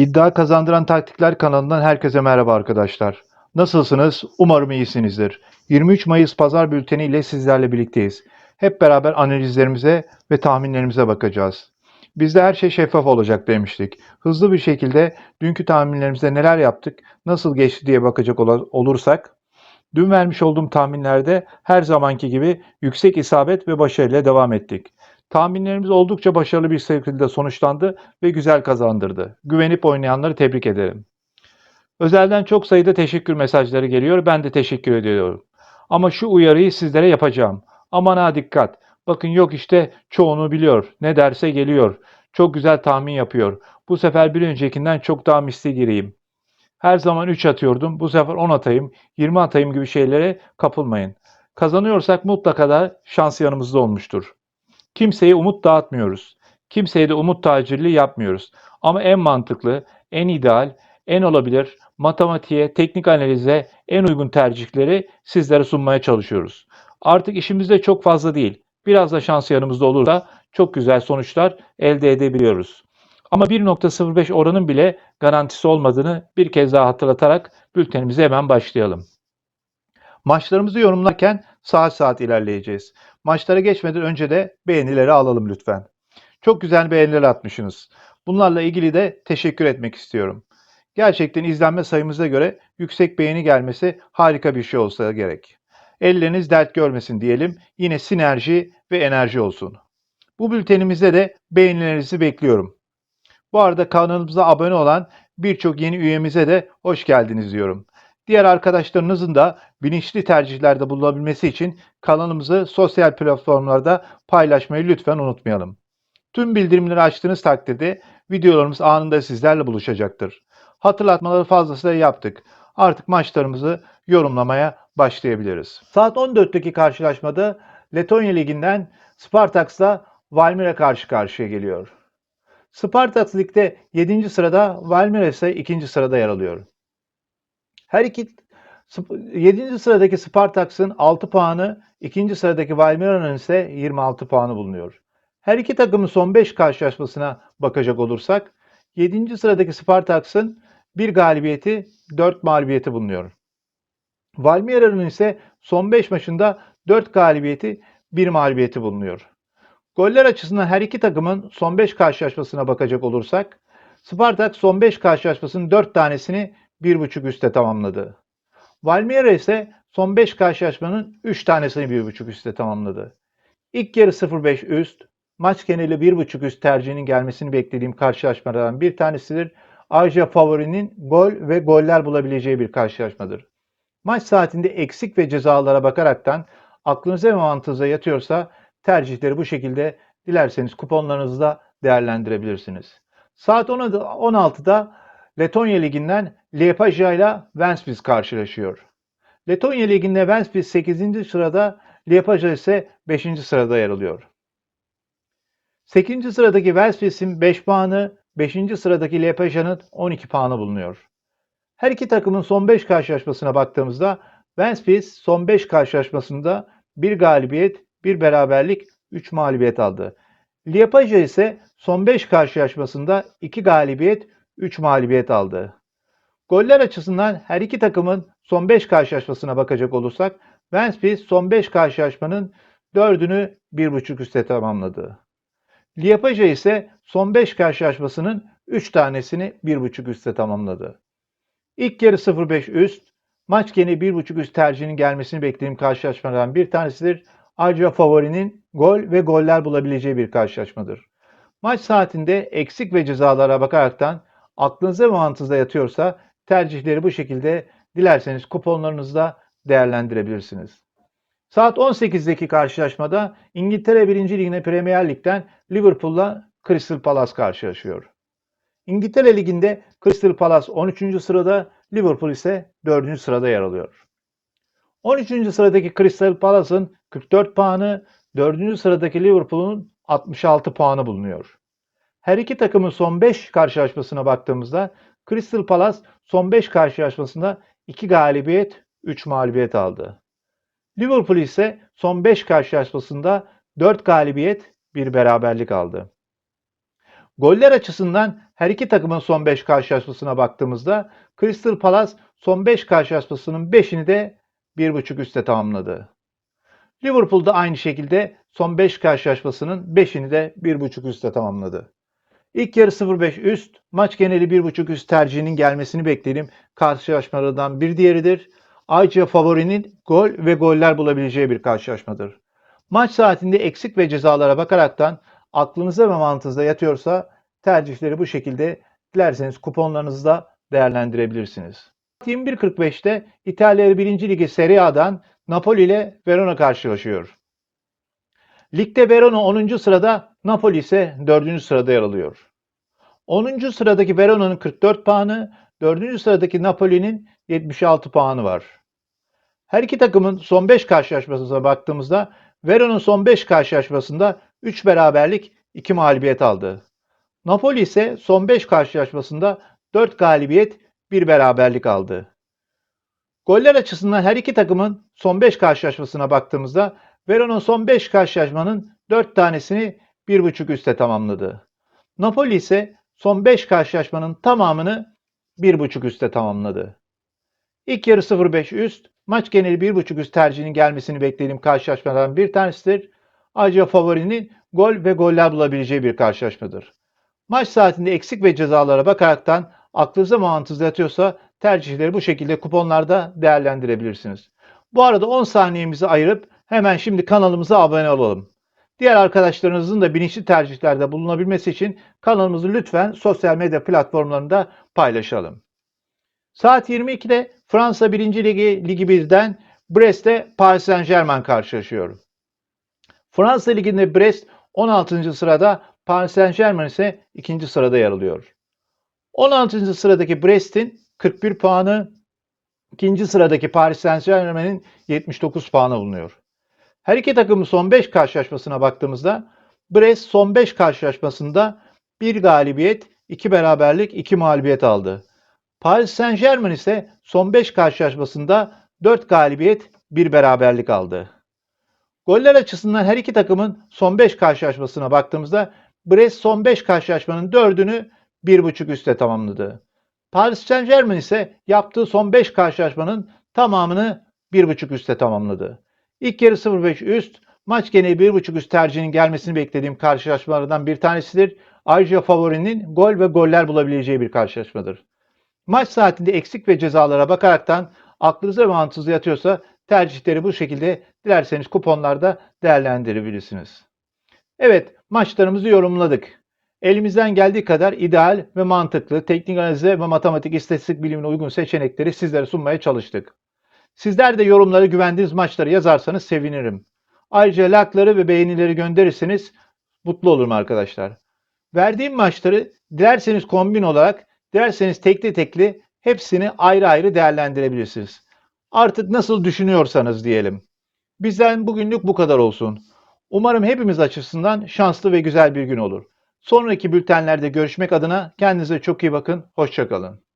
İddia Kazandıran Taktikler kanalından herkese merhaba arkadaşlar. Nasılsınız? Umarım iyisinizdir. 23 Mayıs Pazar Bülteni ile sizlerle birlikteyiz. Hep beraber analizlerimize ve tahminlerimize bakacağız. Bizde her şey şeffaf olacak demiştik. Hızlı bir şekilde dünkü tahminlerimizde neler yaptık, nasıl geçti diye bakacak olursak, dün vermiş olduğum tahminlerde her zamanki gibi yüksek isabet ve başarıyla devam ettik. Tahminlerimiz oldukça başarılı bir şekilde sonuçlandı ve güzel kazandırdı. Güvenip oynayanları tebrik ederim. Özelden çok sayıda teşekkür mesajları geliyor. Ben de teşekkür ediyorum. Ama şu uyarıyı sizlere yapacağım. Aman ha dikkat. Bakın yok işte çoğunu biliyor. Ne derse geliyor. Çok güzel tahmin yapıyor. Bu sefer bir öncekinden çok daha misli gireyim. Her zaman 3 atıyordum. Bu sefer 10 atayım, 20 atayım gibi şeylere kapılmayın. Kazanıyorsak mutlaka da şans yanımızda olmuştur. Kimseye umut dağıtmıyoruz. Kimseye de umut tacirliği yapmıyoruz. Ama en mantıklı, en ideal, en olabilir, matematiğe, teknik analize en uygun tercihleri sizlere sunmaya çalışıyoruz. Artık işimizde çok fazla değil. Biraz da şans yanımızda olursa çok güzel sonuçlar elde edebiliyoruz. Ama 1.05 oranın bile garantisi olmadığını bir kez daha hatırlatarak bültenimize hemen başlayalım. Maçlarımızı yorumlarken saat saat ilerleyeceğiz. Maçlara geçmeden önce de beğenileri alalım lütfen. Çok güzel beğeniler atmışsınız. Bunlarla ilgili de teşekkür etmek istiyorum. Gerçekten izlenme sayımıza göre yüksek beğeni gelmesi harika bir şey olsa gerek. Elleriniz dert görmesin diyelim. Yine sinerji ve enerji olsun. Bu bültenimizde de beğenilerinizi bekliyorum. Bu arada kanalımıza abone olan birçok yeni üyemize de hoş geldiniz diyorum. Diğer arkadaşlarınızın da bilinçli tercihlerde bulunabilmesi için kanalımızı sosyal platformlarda paylaşmayı lütfen unutmayalım. Tüm bildirimleri açtığınız takdirde videolarımız anında sizlerle buluşacaktır. Hatırlatmaları fazlasıyla yaptık. Artık maçlarımızı yorumlamaya başlayabiliriz. Saat 14'teki karşılaşmada Letonya Ligi'nden Spartaks'la Valmira karşı karşıya geliyor. Spartaks Lig'de 7. sırada, Valmira ise 2. sırada yer alıyor. Her iki 7. sıradaki Spartaks'ın 6 puanı, 2. sıradaki Valmira'nın ise 26 puanı bulunuyor. Her iki takımın son 5 karşılaşmasına bakacak olursak 7. sıradaki Spartaks'ın bir galibiyeti, 4 mağlubiyeti bulunuyor. Valmira'nın ise son 5 maçında 4 galibiyeti, 1 mağlubiyeti bulunuyor. Goller açısından her iki takımın son 5 karşılaşmasına bakacak olursak Spartak son 5 karşılaşmasının 4 tanesini 1.5 üste tamamladı. Valmiera ise son 5 karşılaşmanın 3 tanesini 1.5 üste tamamladı. İlk yarı 0.5 üst, maç geneli 1.5 üst tercihinin gelmesini beklediğim karşılaşmalardan bir tanesidir. Ayrıca favorinin gol ve goller bulabileceği bir karşılaşmadır. Maç saatinde eksik ve cezalara bakaraktan aklınıza ve mantığınıza yatıyorsa tercihleri bu şekilde dilerseniz kuponlarınızda değerlendirebilirsiniz. Saat 16'da Letonya Ligi'nden Liepaja ile Ventspils karşılaşıyor. Letonya Ligi'nde Ventspils 8. sırada, Liepaja ise 5. sırada yer alıyor. 8. sıradaki Ventspils'in 5 puanı, 5. sıradaki Liepaja'nın 12 puanı bulunuyor. Her iki takımın son 5 karşılaşmasına baktığımızda Ventspils son 5 karşılaşmasında bir galibiyet, bir beraberlik, 3 mağlubiyet aldı. Liepaja ise son 5 karşılaşmasında 2 galibiyet, 3 mağlubiyet aldı. Goller açısından her iki takımın son 5 karşılaşmasına bakacak olursak Ventspils son 5 karşılaşmanın 4'ünü 1.5 üste tamamladı. Liepaja ise son 5 karşılaşmasının 3 tanesini 1.5 üste tamamladı. İlk yarı 0.5 üst, maç gene 1.5 üst tercihinin gelmesini beklediğim karşılaşmalardan bir tanesidir. Ayrıca favorinin gol ve goller bulabileceği bir karşılaşmadır. Maç saatinde eksik ve cezalara bakaraktan aklınıza ve mantığınıza yatıyorsa tercihleri bu şekilde dilerseniz kuponlarınızda değerlendirebilirsiniz. Saat 18'deki karşılaşmada İngiltere 1. Ligi'ne Premier Lig'den Liverpool'la Crystal Palace karşılaşıyor. İngiltere Ligi'nde Crystal Palace 13. sırada, Liverpool ise 4. sırada yer alıyor. 13. sıradaki Crystal Palace'ın 44 puanı, 4. sıradaki Liverpool'un 66 puanı bulunuyor. Her iki takımın son 5 karşılaşmasına baktığımızda Crystal Palace son 5 karşılaşmasında 2 galibiyet, 3 mağlubiyet aldı. Liverpool ise son 5 karşılaşmasında 4 galibiyet, 1 beraberlik aldı. Goller açısından her iki takımın son 5 karşılaşmasına baktığımızda Crystal Palace son 5 karşılaşmasının 5'ini de 1.5 üste tamamladı. Liverpool da aynı şekilde son 5 karşılaşmasının 5'ini de 1.5 üste tamamladı. İlk yarı 0.5 üst, maç geneli 1.5 üst tercihinin gelmesini beklediğim karşılaşmalardan bir diğeridir. Ayrıca favorinin gol ve goller bulabileceği bir karşılaşmadır. Maç saatinde eksik ve cezalara bakaraktan aklınıza ve mantığınıza yatıyorsa tercihleri bu şekilde dilerseniz kuponlarınızda değerlendirebilirsiniz. 21.45'te İtalya 1. Ligi Serie A'dan Napoli ile Verona karşılaşıyor. Ligde Verona 10. sırada, Napoli ise 4. sırada yer alıyor. 10. sıradaki Verona'nın 44 puanı, 4. sıradaki Napoli'nin 76 puanı var. Her iki takımın son 5 karşılaşmasına baktığımızda Verona'nın son 5 karşılaşmasında 3 beraberlik 2 mağlubiyet aldı. Napoli ise son 5 karşılaşmasında 4 galibiyet 1 beraberlik aldı. Goller açısından her iki takımın son 5 karşılaşmasına baktığımızda Verona son 5 karşılaşmanın 4 tanesini 1.5 üste tamamladı. Napoli ise son 5 karşılaşmanın tamamını 1.5 üste tamamladı. İlk yarı 0.5 üst, maç geneli 1.5 üst tercihinin gelmesini beklediğim karşılaşmalardan bir tanesidir. Ayrıca favorinin gol ve goller bulabileceği bir karşılaşmadır. Maç saatinde eksik ve cezalara bakaraktan aklınıza mantığınıza yatıyorsa tercihleri bu şekilde kuponlarda değerlendirebilirsiniz. Bu arada 10 saniyemizi ayırıp hemen şimdi kanalımıza abone olalım. Diğer arkadaşlarınızın da bilinçli tercihlerde bulunabilmesi için kanalımızı lütfen sosyal medya platformlarında paylaşalım. Saat 22'de Fransa 1. Ligi Ligi 1'den Brest'te Paris Saint Germain karşılaşıyor. Fransa Ligi'nde Brest 16. sırada, Paris Saint Germain ise 2. sırada yer alıyor. 16. sıradaki Brest'in 41 puanı, 2. sıradaki Paris Saint Germain'in 79 puanı bulunuyor. Her iki takımın son 5 karşılaşmasına baktığımızda Brest son 5 karşılaşmasında 1 galibiyet, 2 beraberlik, 2 mağlubiyet aldı. Paris Saint Germain ise son 5 karşılaşmasında 4 galibiyet, 1 beraberlik aldı. Goller açısından her iki takımın son 5 karşılaşmasına baktığımızda Brest son 5 karşılaşmanın 4'ünü 1.5 üste tamamladı. Paris Saint Germain ise yaptığı son 5 karşılaşmanın tamamını 1.5 üste tamamladı. İlk yarı 0.5 üst, maç geneli 1.5 üst tercihinin gelmesini beklediğim karşılaşmalardan bir tanesidir. Ayrıca favorinin gol ve goller bulabileceği bir karşılaşmadır. Maç saatinde eksik ve cezalara bakaraktan aklınıza ve yatıyorsa tercihleri bu şekilde dilerseniz kuponlarda değerlendirebilirsiniz. Evet maçlarımızı yorumladık. Elimizden geldiği kadar ideal ve mantıklı teknik analize ve matematik istatistik bilimine uygun seçenekleri sizlere sunmaya çalıştık. Sizler de yorumlara güvendiğiniz maçları yazarsanız sevinirim. Ayrıca like'ları ve beğenileri gönderirseniz mutlu olurum arkadaşlar. Verdiğim maçları dilerseniz kombin olarak, dilerseniz tekli tekli hepsini ayrı ayrı değerlendirebilirsiniz. Artık nasıl düşünüyorsanız diyelim. Bizden bugünlük bu kadar olsun. Umarım hepimiz açısından şanslı ve güzel bir gün olur. Sonraki bültenlerde görüşmek adına kendinize çok iyi bakın. Hoşçakalın.